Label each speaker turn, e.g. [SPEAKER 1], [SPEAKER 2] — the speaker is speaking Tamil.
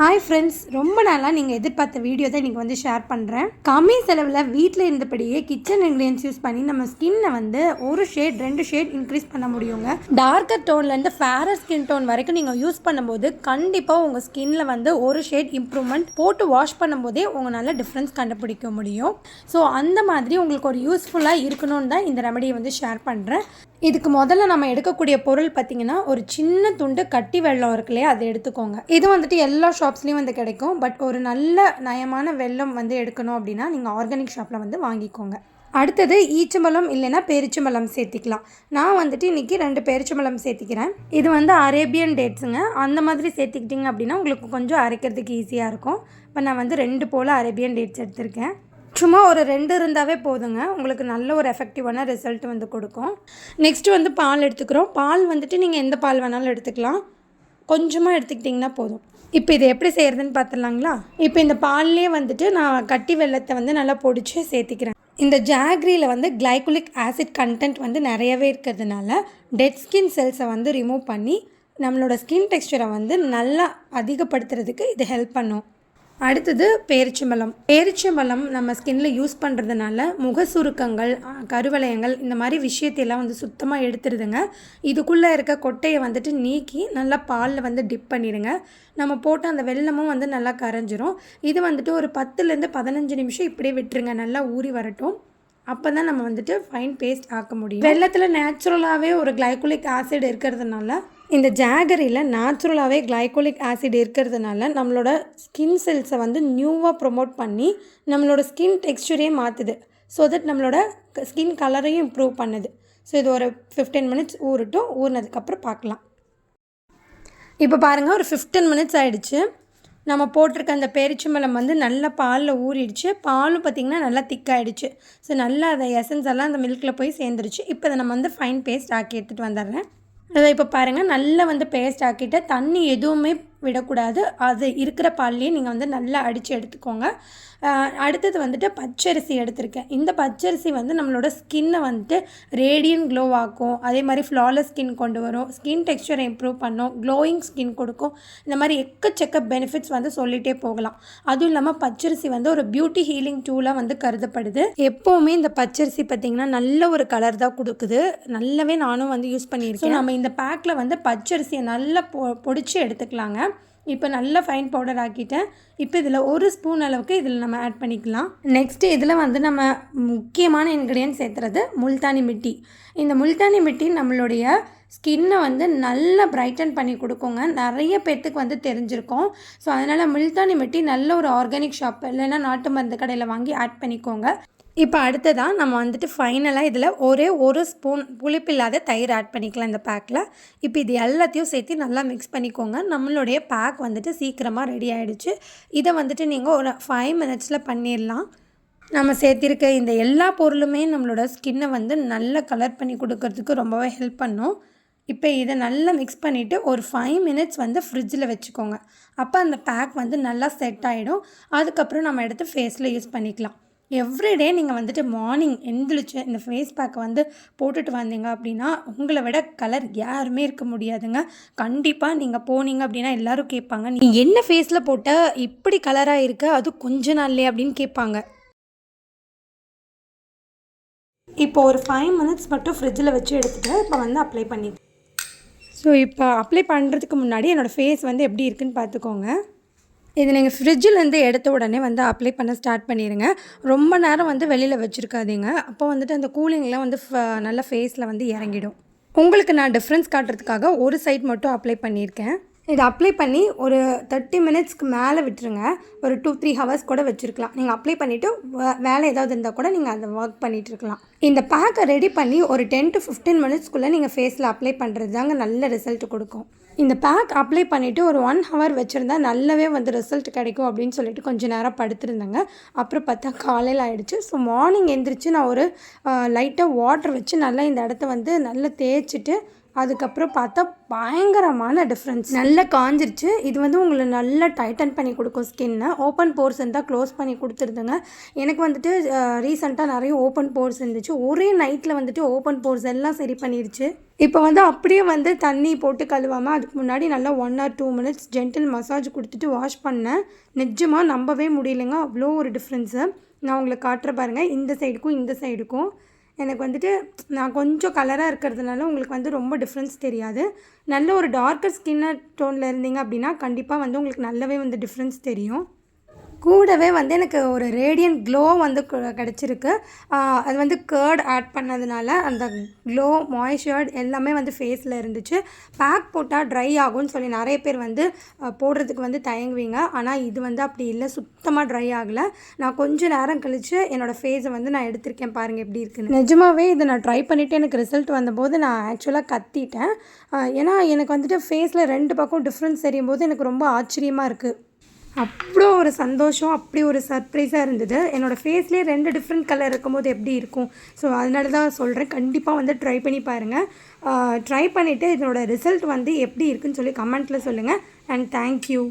[SPEAKER 1] ஹாய் ஃப்ரெண்ட்ஸ் ரொம்ப நாளாக நீங்கள் எதிர்பார்த்த வீடியோ தான் இன்றைக்கி வந்து ஷேர் பண்ணுறேன் கம்மி செலவில் வீட்டில் இருந்தபடியே கிச்சன் இன்க்ரீடியன்ஸ் யூஸ் பண்ணி நம்ம ஸ்கின்னை வந்து ஒரு ஷேட் ரெண்டு ஷேட் இன்க்ரீஸ் பண்ண முடியுங்க. டார்க்கர் டோன்லேருந்து ஃபேரர் ஸ்கின் டோன் வரைக்கும் நீங்கள் யூஸ் பண்ணும்போது கண்டிப்பாக உங்கள் ஸ்கின்னில் வந்து ஒரு ஷேட் இம்ப்ரூவ்மெண்ட் போட்டு வாஷ் பண்ணும்போதே உங்களால் டிஃப்ரென்ஸ் கண்டுபிடிக்க முடியும். ஸோ அந்த மாதிரி உங்களுக்கு ஒரு யூஸ்ஃபுல்லாக இருக்கணும்னு தான் இந்த ரெமடியை வந்து ஷேர் பண்ணுறேன் இதுக்கு முதல்ல நம்ம எடுக்கக்கூடிய பொருள் பார்த்திங்கன்னா ஒரு சின்ன துண்டு கட்டி வெள்ளம் இருக்கு இல்லையா? அதை எடுத்துக்கோங்க. இது வந்துட்டு எல்லா ஷாப்ஸ்லேயும் வந்து கிடைக்கும். பட் ஒரு நல்ல நயமான வெள்ளம் வந்து எடுக்கணும் அப்படின்னா நீங்கள் ஆர்கானிக் ஷாப்பில் வந்து வாங்கிக்கோங்க. அடுத்தது ஈச்சம்பழம் இல்லைன்னா பேரிச்சம்பழம் சேர்த்திக்கலாம். நான் வந்துட்டு இன்றைக்கி ரெண்டு பேரிச்சம்பழம் சேர்த்திக்கிறேன். இது வந்து அரேபியன் டேட்ஸுங்க. அந்த மாதிரி சேர்த்திக்கிட்டிங்க அப்படின்னா உங்களுக்கு கொஞ்சம் அரைக்கிறதுக்கு ஈஸியாக இருக்கும். இப்போ நான் வந்து ரெண்டு போல் அரேபியன் டேட்ஸ் எடுத்திருக்கேன். சும்மா ஒரு ரெண்டு இருந்தாவே போதுங்க. உங்களுக்கு நல்ல ஒரு எஃபெக்டிவான ரிசல்ட் வந்து கொடுக்கும். நெக்ஸ்ட்டு வந்து பால் எடுத்துக்கிறோம். பால் வந்துட்டு நீங்கள் எந்த பால் வேணாலும் எடுத்துக்கலாம். கொஞ்சமாக எடுத்துக்கிட்டிங்கன்னா போதும். இப்போ இது எப்படி செய்கிறதுன்னு பார்த்துடலாங்களா இப்போ இந்த பால்லே வந்துட்டு நான் கட்டி வெள்ளத்தை வந்து நல்லா பொடிச்சு சேர்த்திக்கிறேன். இந்த ஜாக்ரியில் வந்து கிளைகுலிக் ஆசிட் கண்டென்ட் வந்து நிறையவே இருக்கிறதுனால டெட் ஸ்கின் செல்ஸை வந்து ரிமூவ் பண்ணி நம்மளோட ஸ்கின் டெக்ஸ்சரை வந்து நல்லா அதிகப்படுத்துறதுக்கு இது ஹெல்ப் பண்ணும். அடுத்தது பேரிச்சம்பழம். பேரிச்சம்பழம் நம்ம ஸ்கின்ல யூஸ் பண்ணுறதுனால முக சுருக்கங்கள் கருவளையங்கள் இந்த மாதிரி விஷயத்தையெல்லாம் வந்து சுத்தமாக எடுத்துருதுங்க. இதுக்குள்ளே இருக்க கொட்டையை வந்துட்டு நீக்கி நல்லா பாலில் வந்து டிப் பண்ணிடுங்க நம்ம போட்ட அந்த வெல்லமும் வந்து நல்லா கரைஞ்சிரும். இது வந்துட்டு ஒரு பத்துலேருந்து பதினஞ்சு நிமிஷம் இப்படியே விட்டுருங்க. நல்லா ஊறி வரட்டும். அப்போ தான் நம்ம வந்துட்டு ஃபைன் பேஸ்ட் ஆக்க முடியும். வெள்ளத்தில் நேச்சுரலாகவே ஒரு கிளைகோலிக் ஆசிட் இருக்கிறதுனால இந்த ஜாகரியில் நேச்சுரலாகவே கிளைகோலிக் ஆசிட் இருக்கிறதுனால நம்மளோட ஸ்கின் செல்ஸை வந்து நியூவாக ப்ரொமோட் பண்ணி நம்மளோட ஸ்கின் டெக்ஸ்டரே மாற்றுது ஸோ தட் நம்மளோட ஸ்கின் கலரையும் இம்ப்ரூவ் பண்ணுது. ஸோ இது ஒரு ஃபிஃப்டீன் மினிட்ஸ் ஊறட்டும். ஊறினதுக்கப்புறம் பார்க்கலாம். இப்போ பாருங்கள் ஒரு ஃபிஃப்டீன் மினிட்ஸ் ஆகிடுச்சு நம்ம போட்டிருக்க அந்த பேரிச்சம்பழம் வந்து நல்லா பாலில் ஊறிடுச்சு. பாலும் பார்த்திங்கன்னா நல்லா திக்காயிடுச்சு ஸோ நல்லா அதை எசன்ஸ் எல்லாம் அந்த மில்கில் போய் சேர்ந்துருச்சு. இப்போ அதை நம்ம வந்து ஃபைன் பேஸ்ட் ஆக்கி எடுத்துகிட்டு வந்துடுறேன். அதை இப்போ பாருங்கள் நல்லா வந்து பேஸ்ட் ஆக்கிட்டு தண்ணி எதுவுமே விடக்கூடாது. அது இருக்கிற பால்லையே நீங்கள் வந்து நல்லா அடித்து எடுத்துக்கோங்க. அடுத்தது வந்துட்டு பச்சரிசி எடுத்திருக்கேன். இந்த பச்சரிசி வந்து நம்மளோட ஸ்கின்னை வந்துட்டு ரேடியன் க்ளோ ஆக்கும். அதே மாதிரி ஃப்ளாலஸ் ஸ்கின் கொண்டு வரும். ஸ்கின் டெக்ஸ்சரை இம்ப்ரூவ் பண்ணும். க்ளோயிங் ஸ்கின் கொடுக்கும். இந்த மாதிரி எக்கச்சக்க பெனிஃபிட்ஸ் வந்து சொல்லிகிட்டே போகலாம். அதுவும் இல்லாமல் பச்சரிசி வந்து ஒரு பியூட்டி ஹீலிங் டூலாக வந்து கருதப்படுது. எப்போவுமே இந்த பச்சரிசி பார்த்திங்கன்னா நல்ல ஒரு கலர் தான் கொடுக்குது. நல்லாவே நானும் வந்து யூஸ் பண்ணியிருக்கேன். நம்ம இந்த பேக்கில் வந்து பச்சரிசியை நல்லா பொ பொடிச்சு எடுத்துக்கலாங்க. இப்போ நல்லா ஃபைன் பவுடர் ஆக்கிட்டேன். இப்போ இதில் ஒரு ஸ்பூன் அளவுக்கு இதில் நம்ம ஆட் பண்ணிக்கலாம். நெக்ஸ்ட்டு இதில் வந்து நம்ம முக்கியமான இன்க்ரீடியன்ட் சேர்த்துறது முல்தானி மிட்டி. இந்த முல்தானி மிட்டி நம்மளுடைய ஸ்கின்னை வந்து நல்லா பிரைட்டன் பண்ணி கொடுக்குங்க. நிறைய பேர்த்துக்கு வந்து தெரிஞ்சிருக்கும். ஸோ அதனால் முல்தானி மிட்டி நல்ல ஒரு ஆர்கானிக் ஷாப் இல்லைன்னா நாட்டு மருந்து கடையில் வாங்கி ஆட் பண்ணிக்கோங்க. இப்போ அடுத்ததாக நம்ம வந்துட்டு ஃபைனலாக இதில் ஒரே ஒரு ஸ்பூன் புளிப்பில்லாத தயிர் ஆட் பண்ணிக்கலாம் இந்த பேக்கில் இப்போ இது எல்லாத்தையும் சேர்த்து நல்லா மிக்ஸ் பண்ணிக்கோங்க. நம்மளுடைய பேக் வந்துட்டு சீக்கிரமாக ரெடி ஆகிடுச்சு இதை வந்துட்டு நீங்கள் ஒரு ஃபைவ் மினிட்ஸில் பண்ணிடலாம் நம்ம சேர்த்திருக்க இந்த எல்லா பொருளுமே நம்மளோட ஸ்கின்னை வந்து நல்ல கலர் பண்ணி கொடுக்கறதுக்கு ரொம்பவே ஹெல்ப் பண்ணும். இப்போ இதை நல்லா மிக்ஸ் பண்ணிவிட்டு ஒரு ஃபைவ் மினிட்ஸ் வந்து ஃப்ரிட்ஜில் வச்சுக்கோங்க. அப்போ அந்த பேக் வந்து நல்லா செட் ஆகிடும் அதுக்கப்புறம் நம்ம எடுத்து ஃபேஸில் யூஸ் பண்ணிக்கலாம். எவ்ரிடே நீங்கள் வந்துட்டு மார்னிங் எந்திரிச்சு இந்த ஃபேஸ் பேக்கை வந்து போட்டுட்டு வந்தீங்க அப்படின்னா உங்களை விட கலர் யாருமே இருக்க முடியாதுங்க. கண்டிப்பாக நீங்கள் போனீங்க அப்படின்னா எல்லோரும் கேட்பாங்க. நீ என்ன ஃபேஸில் போட்ட இப்படி கலராக இருக்க அது கொஞ்ச நாள்லே அப்படின்னு கேட்பாங்க. இப்போ ஒரு ஃபைவ் மினிட்ஸ் மட்டும் ஃப்ரிட்ஜில் வச்சு எடுத்துகிட்டு இப்போ வந்து அப்ளை பண்ணி ஸோ இப்போ அப்ளை பண்ணுறதுக்கு முன்னாடி என்னோடய ஃபேஸ் வந்து எப்படி இருக்குன்னு பார்த்துக்கோங்க. இது நீங்கள் ஃப்ரிட்ஜிலேருந்து எடுத்த உடனே வந்து அப்ளை பண்ண ஸ்டார்ட் பண்ணிடுங்க ரொம்ப நேரம் வந்து வெளியில் வச்சுருக்காதீங்க. அப்போ வந்துட்டு அந்த கூலிங்லாம் வந்து ஃப- நல்லா ஃபேஸில் வந்து இறங்கிடும். உங்களுக்கு நான் டிஃப்ரென்ஸ் காட்டுறதுக்காக ஒரு சைட் மட்டும் அப்ளை பண்ணியிருக்கேன். இதை அப்ளை பண்ணி ஒரு தேர்ட்டி மினிட்ஸ்க்கு மேலே விட்டுருங்க. ஒரு டூ த்ரீ ஹவர்ஸ் கூட வச்சுருக்கலாம். நீங்கள் அப்ளை பண்ணிவிட்டு வேலை ஏதாவது இருந்தால் கூட நீங்கள் அதை ஒர்க் பண்ணிட்டு இருக்கலாம். இந்த பேக்கை ரெடி பண்ணி ஒரு டென் டு ஃபிஃப்டீன் மினிட்ஸ்க்குள்ளே நீங்கள் ஃபேஸில் அப்ளை பண்ணுறது தாங்க நல்ல ரிசல்ட் கொடுக்கும். இந்த பேக் அப்ளை பண்ணிவிட்டு ஒரு ஒன் ஹவர் வச்சுருந்தா நல்லாவே வந்து ரிசல்ட் கிடைக்கும் அப்படின்னு சொல்லிட்டு கொஞ்சம் நேரம் படுத்திருந்தேங்க. அப்புறம் பார்த்தா காலையில் ஆகிடுச்சு ஸோ மார்னிங் எழுந்திரிச்சு நான் ஒரு லைட்டாக வாட்டர் வச்சு நல்லா இந்த இடத்த வந்து நல்லா தேய்ச்சிட்டு அதுக்கப்புறம் பார்த்தா பயங்கரமான டிஃப்ரென்ஸ் நல்லா காஞ்சிருச்சு. இது வந்து உங்களை நல்லா டைட்டன் பண்ணி கொடுக்கும் ஸ்கின்னை ஓப்பன் போர்ஸ் இருந்தால் க்ளோஸ் பண்ணி கொடுத்துருதுங்க. எனக்கு வந்துட்டு ரீசெண்டாக நிறைய ஓப்பன் போர்ஸ் இருந்துச்சு. ஒரே நைட்டில் வந்துட்டு ஓப்பன் போர்ஸ் எல்லாம் சரி பண்ணிருச்சு. இப்போ வந்து அப்படியே வந்து தண்ணி போட்டு கழுவாமல் அதுக்கு முன்னாடி நல்லா one or two minutes gentle massage கொடுத்துட்டு வாஷ் பண்ணேன். நிஜமாக நம்பவே முடியலைங்க. அவ்வளோ ஒரு டிஃப்ரென்ஸு நான் உங்களுக்கு காட்டுற பாருங்கள் இந்த சைடுக்கும் இந்த சைடுக்கும் எனக்கு வந்துட்டு நான் கொஞ்சம் கலராக இருக்கிறதுனால உங்களுக்கு வந்து ரொம்ப டிஃப்ரென்ஸ் தெரியாது. நல்ல ஒரு டார்க்கர் ஸ்கின்னர் டோனில் இருந்தீங்க அப்படின்னா கண்டிப்பாக வந்து உங்களுக்கு நல்லாவே வந்து டிஃப்ரென்ஸ் தெரியும். கூடவே வந்து எனக்கு ஒரு ரேடியன்ட் க்ளோ வந்து கிடச்சிருக்கு. அது வந்து கேர்ட் ஆட் பண்ணதுனால அந்த க்ளோ மாய்ஸ்சர்ட் எல்லாமே வந்து ஃபேஸில் இருந்துச்சு. பேக் போட்டால் ட்ரை ஆகும்னு சொல்லி நிறைய பேர் வந்து போடுறதுக்கு வந்து தயங்குவீங்க. ஆனால் இது வந்து அப்படி இல்லை. சுத்தமாக ட்ரை ஆகலை. நான் கொஞ்சம் நேரம் கழித்து என்னோடய ஃபேஸை வந்து நான் எடுத்திருக்கேன் பாருங்கள் எப்படி இருக்குன்னு. நிஜமாவே இதை நான் ட்ரை பண்ணிவிட்டு எனக்கு ரிசல்ட் வந்தபோது நான் ஆக்சுவலாக கத்திட்டேன். ஏன்னா எனக்கு வந்துட்டு ஃபேஸில் ரெண்டு பக்கம் டிஃப்ரென்ஸ் தெரியும் போது எனக்கு ரொம்ப ஆச்சரியமாக இருக்குது அவ்வளோ ஒரு சந்தோஷம் அப்படி ஒரு சர்ப்ரைஸாக இருந்தது. என்னோடய ஃபேஸ்லேயே ரெண்டு டிஃப்ரெண்ட் கலர் இருக்கும்போது எப்படி இருக்கும்? ஸோ அதனால தான் சொல்கிறேன் கண்டிப்பாக வந்து ட்ரை பண்ணி பாருங்கள் ட்ரை பண்ணிவிட்டு இதனோட ரிசல்ட் வந்து எப்படி இருக்குன்னு சொல்லி கமெண்ட்டில் சொல்லுங்கள் அண்ட் தேங்க்யூ